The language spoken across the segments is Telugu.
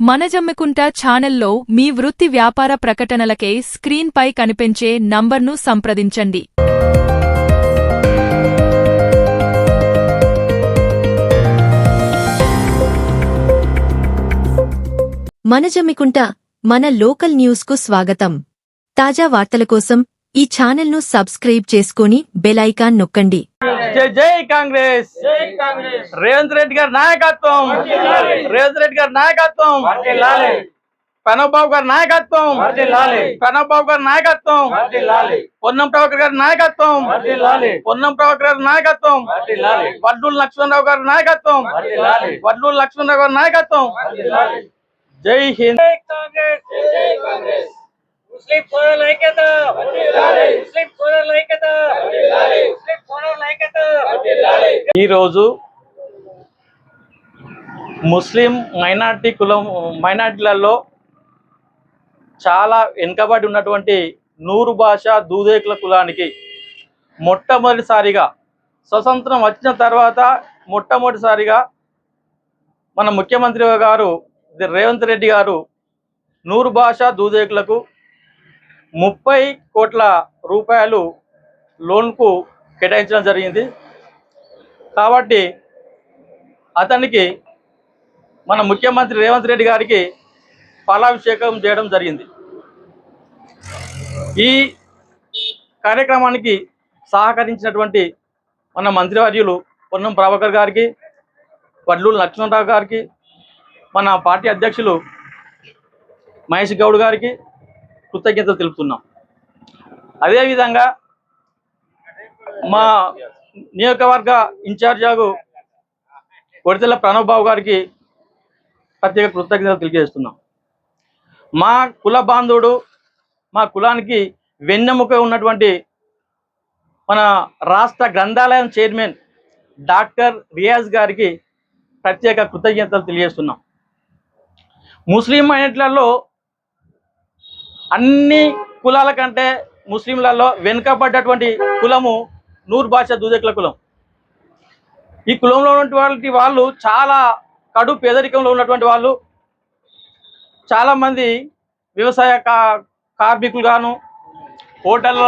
మనజమ్మికుంట ఛానల్లో మీ వృత్తి వ్యాపార ప్రకటనలకై స్క్రీన్పై కనిపించే నంబర్ను సంప్రదించండి. మనజమ్మికుంట మన లోకల్ న్యూస్కు స్వాగతం. తాజా వార్తల కోసం ఈ ఛానల్ను సబ్స్క్రైబ్ చేసుకుని బెలైకాన్ నొక్కండి. జై జై కాంగ్రెస్. రేవంత్ రెడ్డి గారి నాయకత్వం. రేవంత్ రెడ్డి గారి నాయకత్వం. ప్రణబ్ బాబు గారి నాయకత్వం. ప్రణబ్ బాబు గారి నాయకత్వం. పొన్నం ప్రభాకర్ గారి నాయకత్వం. పొన్నం ప్రభాకర్ గారి నాయకత్వం. వడ్లూరు లక్ష్మణరావు గారి నాయకత్వం. వడ్లూరు లక్ష్మణరావు గారి నాయకత్వం. జై హింద్. ముస్లిం సోదరుల ఐక్యత ముస్లిం సోదరుల ఐక్యత. ముస్లిం సోదరుల ఐక్యత. ఈరోజు ముస్లిం మైనార్టీ కులం మైనార్టీలలో చాలా వెనుకబడి ఉన్నటువంటి నూరు భాష దూదేకుల కులానికి మొట్టమొదటిసారిగా స్వతంత్రం వచ్చిన తర్వాత మొట్టమొదటిసారిగా మన ముఖ్యమంత్రి గారు రేవంత్ రెడ్డి గారు నూరు భాష దూదేకులకు ముప్పై కోట్ల రూపాయలు లోన్కు కేటాయించడం జరిగింది. కాబట్టి అతనికి మన ముఖ్యమంత్రి రేవంత్ రెడ్డి గారికి ఫలాభిషేకం చేయడం జరిగింది. ఈ కార్యక్రమానికి సహకరించినటువంటి మన మంత్రివర్యులు పొన్నం ప్రభాకర్ గారికి వడ్లూరు లక్ష్మణరావు గారికి మన పార్టీ అధ్యక్షులు మహేష్ గౌడ్ గారికి కృతజ్ఞతలు తెలుపుతున్నాం. అదేవిధంగా మా నియోజకవర్గ ఇన్ఛార్జాగు కొడితెల ప్రణవ్ బాబు గారికి ప్రత్యేక కృతజ్ఞతలు తెలియజేస్తున్నాం. మా కుల బాంధవుడు మా కులానికి వెన్నెముక ఉన్నటువంటి మన రాష్ట్ర గ్రంథాలయం చైర్మన్ డాక్టర్ రియాజ్ గారికి ప్రత్యేక కృతజ్ఞతలు తెలియజేస్తున్నాం. ముస్లిం మైనార్టీలలో అన్ని కులాల కంటే ముస్లింలలో వెనుకబడ్డటువంటి కులము నూరు భాష దూదకుల కులం. ఈ కులంలో ఉన్నటువంటి వాళ్ళు చాలా కడు పేదరికంలో ఉన్నటువంటి వాళ్ళు. చాలామంది వ్యవసాయ కా కార్మికులు గాను హోటళ్ళ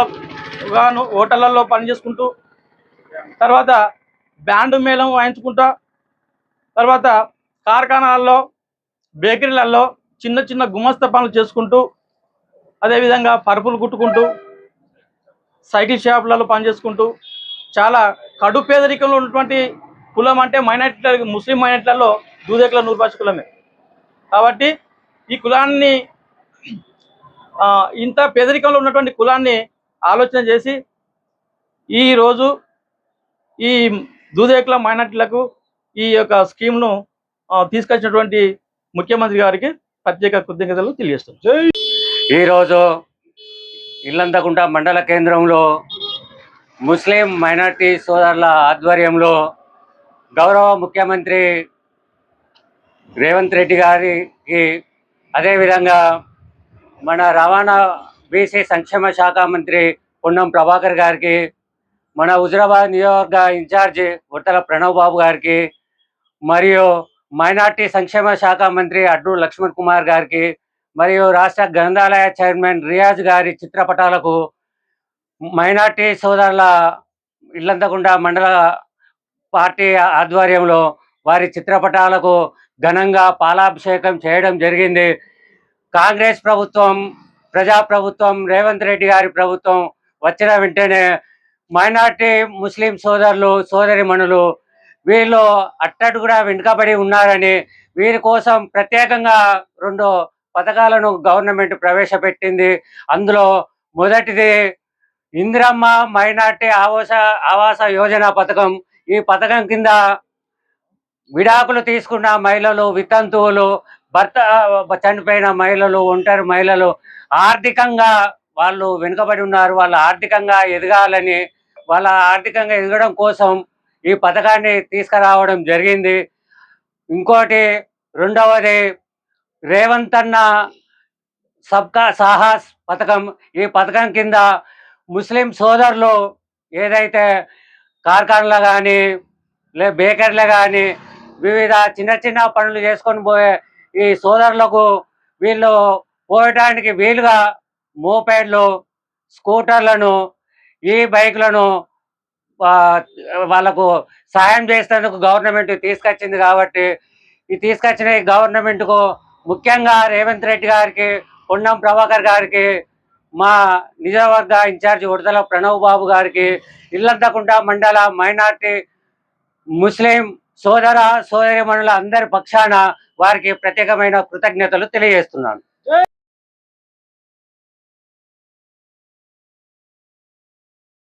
గాను హోటళ్ళల్లో పనిచేసుకుంటూ తర్వాత బ్యాండ్ మేళం వాయించుకుంటా తర్వాత కార్ఖానాల్లో బేకరీలలో చిన్న చిన్న గుమస్త పనులు చేసుకుంటూ అదేవిధంగా పరుపులు కుట్టుకుంటూ సైకిల్ షాపులలో పనిచేసుకుంటూ చాలా కడు పేదరికంలో ఉన్నటువంటి కులం అంటే మైనార్టీ ముస్లిం మైనార్టీలలో దూదేకుల నూర్పాచి కులమే. కాబట్టి ఈ కులాన్ని ఆ, ఇంత పేదరికంలో ఉన్నటువంటి కులాన్ని ఆలోచన చేసి ఈరోజు ఈ దూదేకుల మైనార్టీలకు ఈ యొక్క స్కీమ్ను తీసుకొచ్చినటువంటి ముఖ్యమంత్రి గారికి ప్రత్యేక కృతజ్ఞతలు తెలియజేస్తున్నాం. ఈరోజు ఇల్లంతకుంట మండల కేంద్రంలో ముస్లిం మైనార్టీ సోదరుల ఆధ్వర్యంలో గౌరవ ముఖ్యమంత్రి రేవంత్ రెడ్డి గారికి అదేవిధంగా మన రవాణా బీసీ సంక్షేమ శాఖ మంత్రి పొన్నం ప్రభాకర్ గారికి మన హుజరాబాద్ నియోజకవర్గ ఇన్ఛార్జి ఉత్తల ప్రణవ్ బాబు గారికి మరియు మైనార్టీ సంక్షేమ శాఖ మంత్రి అడ్డు లక్ష్మణ్ కుమార్ గారికి మరియు రాష్ట్ర గ్రంథాలయ చైర్మన్ రియాజ్ గారి చిత్రపటాలకు మైనార్టీ సోదరుల ఇల్లంతకుండా మండల పార్టీ ఆధ్వర్యంలో వారి చిత్రపటాలకు ఘనంగా పాలాభిషేకం చేయడం జరిగింది. కాంగ్రెస్ ప్రభుత్వం ప్రజాప్రభుత్వం రేవంత్ రెడ్డి గారి ప్రభుత్వం వచ్చిన వెంటనే మైనార్టీ ముస్లిం సోదరులు సోదరిమణులు వీళ్ళు అట్టడుగుడా వెనుకబడి ఉన్నారని వీరి కోసం ప్రత్యేకంగా రెండు పథకాలను గవర్నమెంట్ ప్రవేశపెట్టింది. అందులో మొదటిది ఇందిరమ్మ మైనార్టీ ఆవాస ఆవాస యోజన పథకం. ఈ పథకం కింద విడాకులు తీసుకున్న మహిళలు వితంతువులు భర్త చనిపోయిన మహిళలు ఒంటరి మహిళలు ఆర్థికంగా వాళ్ళు వెనుకబడి ఉన్నారు. వాళ్ళు ఆర్థికంగా ఎదగాలని వాళ్ళ ఆర్థికంగా ఎదగడం కోసం ఈ పథకాన్ని తీసుకురావడం జరిగింది. ఇంకోటి రెండవది రేవంత్ అన్న సబ్కా సాహస్ పథకం. ఈ పథకం కింద ముస్లిం సోదరులు ఏదైతే కార్ఖానలు కానీ లే బేకర్లు కానీ వివిధ చిన్న చిన్న పనులు చేసుకొని పోయే ఈ సోదరులకు వీళ్ళు పోయటానికి వీలుగా మోపెడ్లు స్కూటర్లను ఈ బైక్లను వాళ్ళకు సహాయం చేసేందుకు గవర్నమెంట్ తీసుకొచ్చింది కాబట్టి ఈ తీసుకొచ్చిన ఈ గవర్నమెంట్కు ముఖ్యంగా రేవంత్ రెడ్డి గారికి పొన్నం ప్రభాకర్ గారికి మా నిజవర్గ ఇన్ఛార్జి ఉడతల ప్రణవ్ బాబు గారికి ఇల్లద్దకుంట మండల మైనార్టీ ముస్లిం సోదర సోదరిమణుల అందరి పక్షాన వారికి ప్రత్యేకమైన కృతజ్ఞతలు తెలియజేస్తున్నాను.